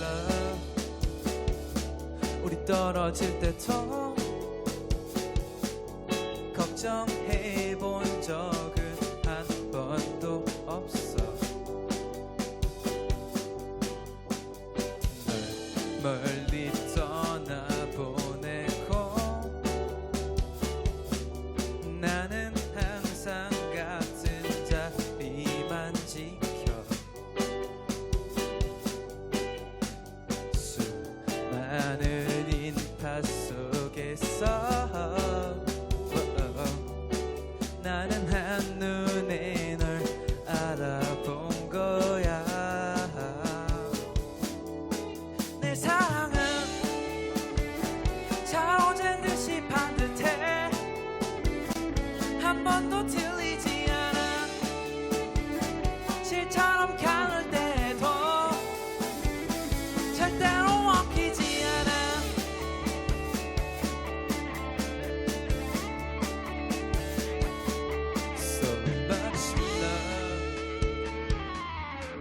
love 우리 떨어질 때 더 걱정해 본적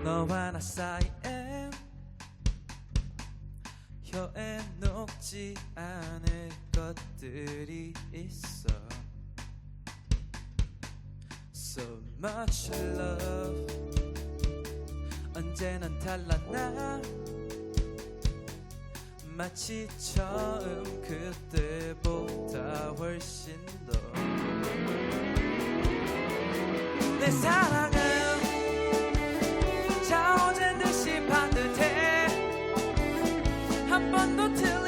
너와 나 사이엔 혀에 녹지 않을 것들이 있어. So much love. 언제나 달라나? 마치 처음 그때보다 훨씬 더 내 사랑 The te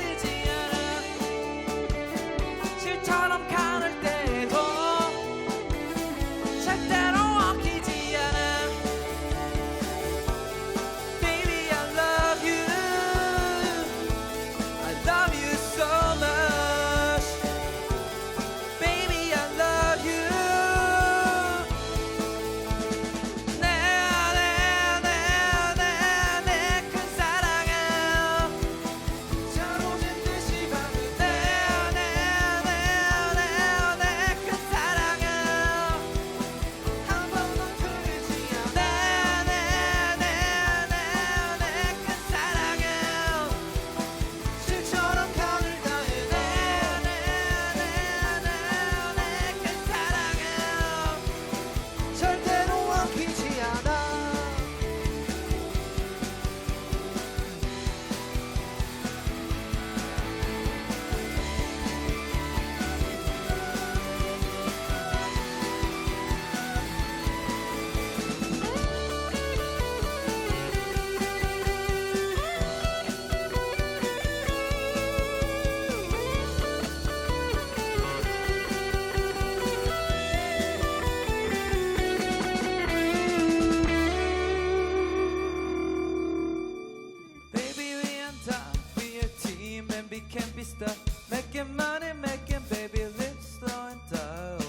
happy can be stuck Making money, making baby lips slow and dull.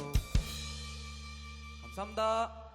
감사합니다.